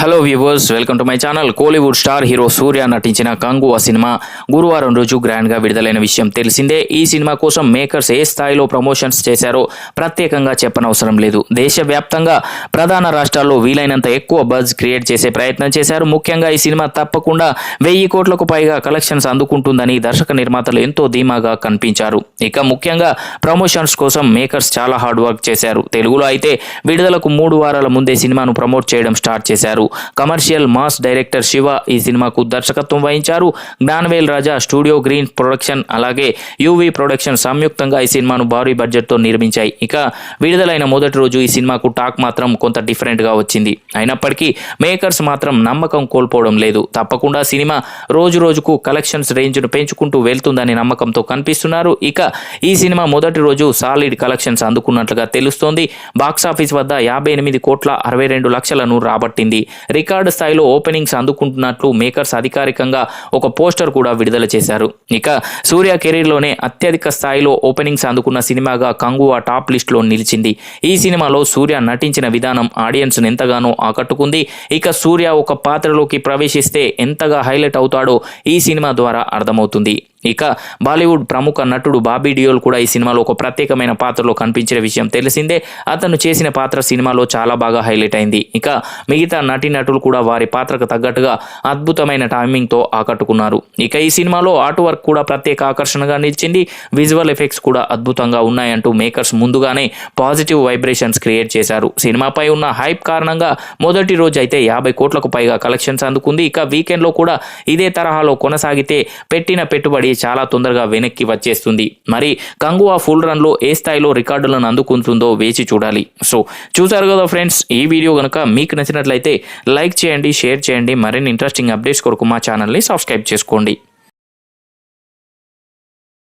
Hello viewers welcome to my channel Kollywood star hero Suriya నటించిన Kanguva cinema గురువారం రోజు గ్రాండ్గా విడుదలైన విషయం తెలిసిందే. ఈ సినిమా కోసం మేకర్స్ ఏ స్థాయిలో ప్రమోషన్స్ చేశారో ప్రత్యేకంగా చెప్పనవసరం లేదు. దేశవ్యాప్తంగా ప్రధాన రాష్ట్రాల్లో వీలైనంత ఎక్కువ బజ్ క్రియేట్ చేసే ప్రయత్నం చేశారు. ముఖ్యంగా ఈ సినిమా తప్పకుండా వెయ్యి కోట్లకు పైగా కలెక్షన్స్ అందుకుంటుందని దర్శక నిర్మాతలు ఎంతో ధీమాగా కనిపించారు. ఇక ముఖ్యంగా ప్రమోషన్స్ కోసం మేకర్స్ చాలా హార్డ్ వర్క్ చేశారు. తెలుగులో అయితే విడుదలకు మూడు వారాల ముందే సినిమాను ప్రమోట్ చేయడం స్టార్ట్ చేశారు. కమర్షియల్ మాస్ డైరెక్టర్ శివ ఈ సినిమాకు దర్శకత్వం వహించారు. Gnanavel Raja studio green production అలాగే యూవి ప్రొడక్షన్ సంయుక్తంగా ఈ సినిమాను భారీ బడ్జెట్తో నిర్మించాయి. ఇక విడుదలైన మొదటి రోజు ఈ సినిమాకు టాక్ మాత్రం కొంత డిఫరెంట్గా వచ్చింది. అయినప్పటికీ మేకర్స్ మాత్రం నమ్మకం కోల్పోవడం లేదు. తప్పకుండా సినిమా రోజు రోజుకు కలెక్షన్స్ రేంజ్ను పెంచుకుంటూ వెళ్తుందని నమ్మకంతో కనిపిస్తున్నారు. ఇక ఈ సినిమా మొదటి రోజు సాలిడ్ కలెక్షన్స్ అందుకున్నట్లుగా తెలుస్తోంది. బాక్సాఫీస్ వద్ద యాభై ఎనిమిది కోట్ల అరవై రెండు లక్షలను రాబట్టింది. రికార్డు స్థాయిలో ఓపెనింగ్స్ అందుకుంటున్నట్లు మేకర్స్ అధికారికంగా ఒక పోస్టర్ కూడా విడుదల చేశారు. ఇక సూర్య కెరీర్లోనే అత్యధిక స్థాయిలో ఓపెనింగ్స్ అందుకున్న సినిమాగా కంగువా టాప్ లిస్ట్లో నిలిచింది. ఈ సినిమాలో సూర్య నటించిన విధానం ఆడియన్స్ను ఎంతగానో ఆకట్టుకుంది. ఇక సూర్య ఒక పాత్రలోకి ప్రవేశిస్తే ఎంతగా హైలైట్ అవుతాడో ఈ సినిమా ద్వారా అర్థమవుతుంది. ఇక బాలీవుడ్ ప్రముఖ నటుడు బాబీ డియోల్ కూడా ఈ సినిమాలో ఒక ప్రత్యేకమైన పాత్రలో కనిపించిన విషయం తెలిసిందే. అతను చేసిన పాత్ర సినిమాలో చాలా బాగా హైలైట్ అయింది. ఇక మిగతా నటీనటులు కూడా వారి పాత్రకు తగ్గట్టుగా అద్భుతమైన టైమింగ్తో ఆకట్టుకున్నారు. ఇక ఈ సినిమాలో ఆర్ట్ వర్క్ కూడా ప్రత్యేక ఆకర్షణగా నిలిచింది. విజువల్ ఎఫెక్ట్స్ కూడా అద్భుతంగా ఉన్నాయంటూ మేకర్స్ ముందుగానే పాజిటివ్ వైబ్రేషన్స్ క్రియేట్ చేశారు. సినిమాపై ఉన్న హైప్ కారణంగా మొదటి రోజు అయితే యాభై కోట్లకు పైగా కలెక్షన్స్ అందుకుంది. ఇక వీకెండ్లో కూడా ఇదే తరహాలో కొనసాగితే పెట్టిన పెట్టుబడి చాలా తొందరగా వెనక్కి వచ్చేస్తుంది. మరి కంగువా ఫుల్ రన్లో ఏ స్థాయిలో రికార్డులను అందుకుంటుందో వేచి చూడాలి. సో చూసారు కదా ఫ్రెండ్స్ ఈ వీడియో కనుక మీకు నచ్చినట్లయితే లైక్ చేయండి షేర్ చేయండి మరిన్ని ఇంట్రెస్టింగ్ అప్డేట్స్ కొరకు మా ఛానల్ని సబ్స్క్రైబ్ చేసుకోండి.